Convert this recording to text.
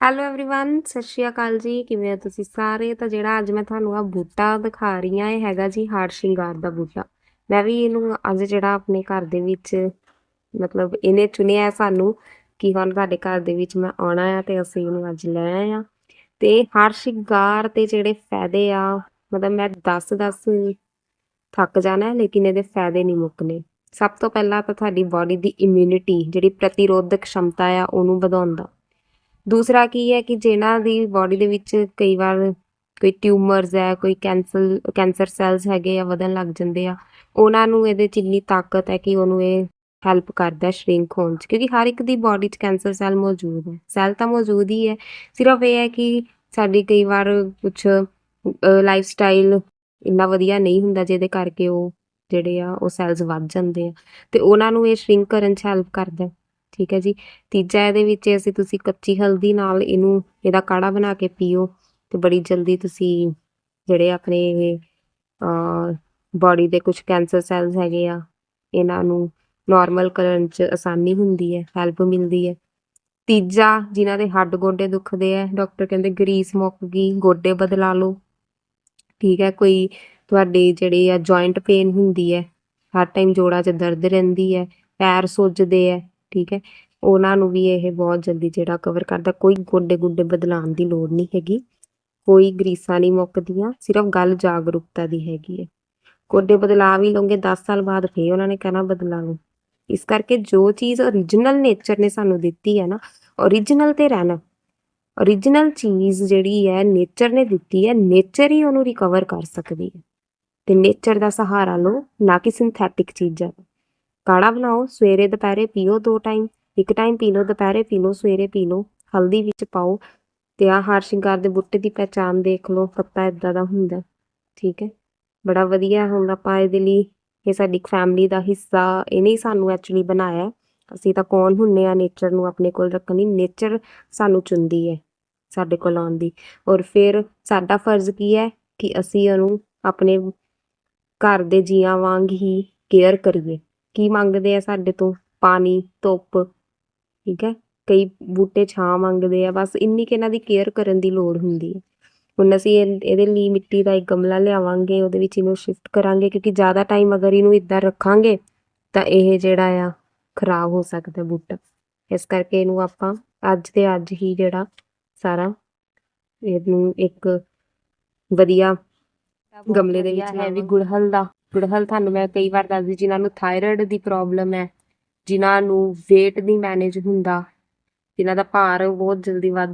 Hello everyone ਸਤਿ ਸ਼੍ਰੀ ਅਕਾਲ ਜੀ ਕਿਵੇਂ ਹੋ ਤੁਸੀਂ ਸਾਰੇ ਤਾਂ ਜਿਹੜਾ ਅੱਜ ਮੈਂ ਤੁਹਾਨੂੰ ਆ ਬੂਟਾ ਦਿਖਾ ਰਹੀ ਆ ਇਹ ਹੈਗਾ ਜੀ ਹਾਰ ਸ਼ਿੰਗਾਰ ਦਾ ਬੂਟਾ ਮੈਂ ਵੀ ਇਹਨੂੰ ਅੱਜ ਜਿਹੜਾ ਆਪਣੇ ਘਰ ਦੇ ਵਿੱਚ ਮਤਲਬ ਇਹਨੇ ਚੁਣਿਆ ਹੈ ਸਾਨੂੰ ਕਿ ਹੁਣ ਸਾਡੇ ਘਰ ਦੇ ਵਿੱਚ ਮੈਂ ਆਉਣਾ ਆ ਤੇ ਅਸੀਂ ਇਹਨੂੰ ਅੱਜ ਲੈ ਆਏ ਆ ਤੇ ਹਾਰ ਸ਼ਿੰਗਾਰ ਤੇ ਜਿਹੜੇ ਫਾਇਦੇ ਆ ਮਤਲਬ ਮੈਂ 10 10 ਥੱਕ ਜਾਣਾ ਹੈ, ਲੇਕਿਨ ਇਹਦੇ ਫਾਇਦੇ ਨਹੀਂ ਮੁੱਕਨੇ ਸਭ ਤੋਂ ਪਹਿਲਾਂ ਤਾਂ ਤੁਹਾਡੀ ਬਾਡੀ ਦੀ ਇਮਿਊਨਿਟੀ ਜਿਹੜੀ ਪ੍ਰਤੀਰੋਧਕ ਸ਼ਮਤਾ ਆ ਉਹਨੂੰ ਵਧਾਉਂਦਾ ਦੂਸਰਾ ਕੀ ਹੈ ਕਿ ਜਿਹਨਾਂ ਦੀ ਬਾਡੀ ਦੇ ਵਿੱਚ ਕਈ ਵਾਰ ਕੋਈ ਟਿਊਮਰਸ ਹੈ, ਕੋਈ ਕੈਂਸਰ ਕੈਂਸਰ ਸੈਲਸ ਹੈਗੇ ਆ, ਵਧਣ ਲੱਗ ਜਾਂਦੇ ਆ, ਉਹਨਾਂ ਨੂੰ ਇਹਦੇ ਚ ਇੰਨੀ ਤਾਕਤ ਹੈ ਕਿ ਉਹਨੂੰ ਇਹ ਹੈਲਪ ਕਰਦਾ ਸ਼ਰਿੰਕ ਹੋਣ ਚ, ਕਿਉਂਕਿ ਹਰ ਇੱਕ ਦੀ ਬਾਡੀ ਚ ਕੈਂਸਰ ਸੈਲ ਮੌਜੂਦ ਹੈ। ਸੈਲ ਤਾਂ ਮੌਜੂਦ ਹੀ ਹੈ, ਸਿਰਫ ਇਹ ਹੈ ਕਿ ਸਾਡੀ ਕਈ ਵਾਰ ਕੁਝ ਲਾਈਫ ਸਟਾਈਲ ਇੰਨਾ ਵਧੀਆ ਨਹੀਂ ਹੁੰਦਾ ਜਿਹਦੇ ਕਰਕੇ ਉਹ ਜਿਹੜੇ ਆ, ਉਹ ਸੈਲਸ ਵੱਧ ਜਾਂਦੇ ਆ, ਤੇ ਉਹਨਾਂ ਨੂੰ ਇਹ ਸ਼ਰਿੰਕ ਕਰਨ ਚ ਹੈਲਪ ਕਰਦਾ ਠੀਕ ਹੈ ਜੀ। ਤੀਜਾ ਇਹਦੇ ਵਿੱਚ ਅਸੀਂ ਤੁਸੀਂ ਕੱਚੀ ਹਲਦੀ ਨਾਲ ਇਹਨੂੰ ਇਹਦਾ ਕਾੜਾ ਬਣਾ ਕੇ ਪੀਓ ਤੇ ਬੜੀ ਜਲਦੀ ਤੁਸੀਂ ਜਿਹੜੇ ਆਪਣੇ ਬਾਡੀ ਦੇ ਕੁਝ ਕੈਂਸਰ ਸੈਲਸ ਹੈਗੇ ਆ, ਇਹਨਾਂ ਨੂੰ ਨਾਰਮਲ ਕਰਨ ਚ ਆਸਾਨੀ ਹੁੰਦੀ ਹੈ ਹੈਲਪ ਮਿਲਦੀ ਹੈ। ਤੀਜਾ ਜਿਨ੍ਹਾਂ ਦੇ ਹੱਡ ਗੋਡੇ ਦੁਖਦੇ ਆ ਡਾਕਟਰ ਕਹਿੰਦੇ ਗਰੀਸ ਮੁੱਕ ਗਈ, ਗੋਡੇ ਬਦਲਾ ਲਓ। ਠੀਕ ਹੈ, ਕੋਈ ਤੁਹਾਡੀ ਜਿਹੜੀ ਆ ਜੁਆਇੰਟ ਪੇਨ ਹੁੰਦੀ ਹੈ, ਹਰ ਟਾਈਮ ਜੋੜਾਂ 'ਚ ਦਰਦ ਰਹਿੰਦੀ ਹੈ, ਪੈਰ ਸੁੱਜਦੇ ਹੈ ਠੀਕ ਹੈ। ਉਹਨਾਂ ਨੂੰ ਵੀ ਇਹ ਬਹੁਤ ਜਲਦੀ ਜਿਹੜਾ ਕਵਰ ਕਰਦਾ। ਕੋਈ ਗੋਡੇ ਗੁੱਡੇ ਬਦਲਾਉਣ ਦੀ ਲੋੜ ਨਹੀਂ ਹੈਗੀ। ਕੋਈ ਗਰੀਸਾਂ ਨਹੀਂ ਮੁੱਕਦੀਆਂ, ਸਿਰਫ ਗੱਲ ਜਾਗਰੂਕਤਾ ਦੀ ਹੈਗੀ ਹੈ। ਗੋਡੇ ਬਦਲਾ ਵੀ ਲਓਗੇ 10 ਸਾਲ ਬਾਅਦ ਫੇਰ ਉਹਨਾਂ ਨੇ ਕਹਿਣਾ ਬਦਲਾ ਲਓ ਇਸ ਕਰਕੇ ਜੋ ਚੀਜ਼ origignal ਨੇਚਰ ਨੇ ਸਾਨੂੰ ਦਿੱਤੀ ਹੈ ਨਾ origignal ਤੇ ਰਹਿਣਾ। origignal ਚੀਜ਼ ਜਿਹੜੀ ਹੈ ਨੇਚਰ ਨੇ ਦਿੱਤੀ ਹੈ ਨੇਚਰ ਹੀ ਉਹਨੂੰ ਰਿਕਵਰ ਕਰ ਸਕਦੀ ਹੈ। ਤੇ ਨੇਚਰ ਦਾ ਸਹਾਰਾ ਲਓ, ਨਾ ਕਿ ਸਿੰਥੈਟਿਕ ਚੀਜ਼ਾਂ ਦਾ। ਕਾੜਾ ਬਣਾਓ, ਸਵੇਰੇ, ਦੁਪਹਿਰੇ ਪੀਓ ਦੋ ਟਾਈਮ, ਇੱਕ ਟਾਈਮ ਪੀ ਲਓ, ਦੁਪਹਿਰੇ ਪੀ ਲਓ, ਸਵੇਰੇ ਪੀ ਲਓ, ਹਲਦੀ ਵਿੱਚ ਪਾਓ ਤੇ ਆ ਹਾਰ ਸ਼ਿੰਗਾਰ ਦੇ ਬੂਟੇ ਦੀ ਪਹਿਚਾਨ ਦੇਖ ਲਓ, ਪੱਤਾ ਇਦਾਂ ਦਾ ਹੁੰਦਾ, ਠੀਕ ਹੈ? ਬੜਾ ਵਧੀਆ ਹੁੰਦਾ ਆਪਾਂ ਇਹਦੇ ਲਈ, ਇਹ ਸਾਡੀ ਫੈਮਿਲੀ ਦਾ ਹਿੱਸਾ, ਇਹਨੇ ਹੀ ਸਾਨੂੰ ਐਕਚੁਅਲੀ ਬਣਾਇਆ। ਅਸੀਂ ਤਾਂ ਕੌਣ ਹੁੰਨੇ ਆ ਨੇਚਰ ਨੂੰ ਆਪਣੇ ਕੋਲ ਰੱਖਣ ਲਈ ਨੇਚਰ ਸਾਨੂੰ ਚੁੰਦੀ ਹੈ, ਸਾਡੇ ਕੋਲ ਆਉਣ ਦੀ। ਔਰ ਫਿਰ ਸਾਡਾ ਫਰਜ਼ ਕੀ ਹੈ ਕਿ ਅਸੀਂ ਉਹਨੂੰ ਆਪਣੇ ਘਰ ਦੇ ਜੀਆਂ ਵਾਂਗ ਹੀ ਕੇਅਰ ਕਰੀਏ। ਕੀ ਮੰਗਦੇ ਆ ਸਾਡੇ ਤੋਂ? ਪਾਣੀ ਧੁੱਪ ਠੀਕ ਹੈ? ਕਈ ਬੂਟੇ ਛਾਂ ਮੰਗਦੇ ਆ ਬਸ ਇੰਨੀ ਕਿ ਇਹਨਾਂ ਦੀ ਕੇਅਰ ਕਰਨ ਦੀ ਲੋੜ ਹੁੰਦੀ ਹੈ। ਹੁਣ ਅਸੀਂ ਇਹ- ਇਹਦੇ ਲਈ ਮਿੱਟੀ ਦਾ ਇੱਕ ਗਮਲਾ ਲਿਆਵਾਂਗੇ ਉਹਦੇ ਵਿੱਚ ਇਹਨੂੰ ਸ਼ਿਫਟ ਕਰਾਂਗੇ ਕਿਉਂਕਿ ਜ਼ਿਆਦਾ ਟਾਈਮ ਅਗਰ ਇਹਨੂੰ ਇੱਦਾਂ ਰੱਖਾਂਗੇ ਤਾਂ ਇਹ ਜਿਹੜਾ ਆ ਖਰਾਬ ਹੋ ਸਕਦਾ ਬੂਟਾ। ਇਸ ਕਰਕੇ ਇਹਨੂੰ ਆਪਾਂ ਅੱਜ ਦੇ ਅੱਜ ਹੀ ਜਿਹੜਾ ਸਾਰਾ ਇਹਨੂੰ ਇੱਕ ਵਧੀਆ ਗਮਲੇ ਦੇ ਵਿੱਚ ਹੈ ਵੀ ਗੁੜਹਲ ਦਾ। ਗੁੜਹਲ ਤੁਹਾਨੂੰ ਮੈਂ ਕਈ ਵਾਰ ਦੱਸਦੀ, ਜਿਨ੍ਹਾਂ ਨੂੰ ਥਾਇਰਾਇਡ ਦੀ ਪ੍ਰੋਬਲਮ ਹੈ, ਜਿਨ੍ਹਾਂ ਨੂੰ weight ਨਹੀਂ ਮੈਨੇਜ ਹੁੰਦਾ, ਜਿਨ੍ਹਾਂ ਦਾ ਭਾਰ ਬਹੁਤ ਜਲਦੀ ਵੱਧ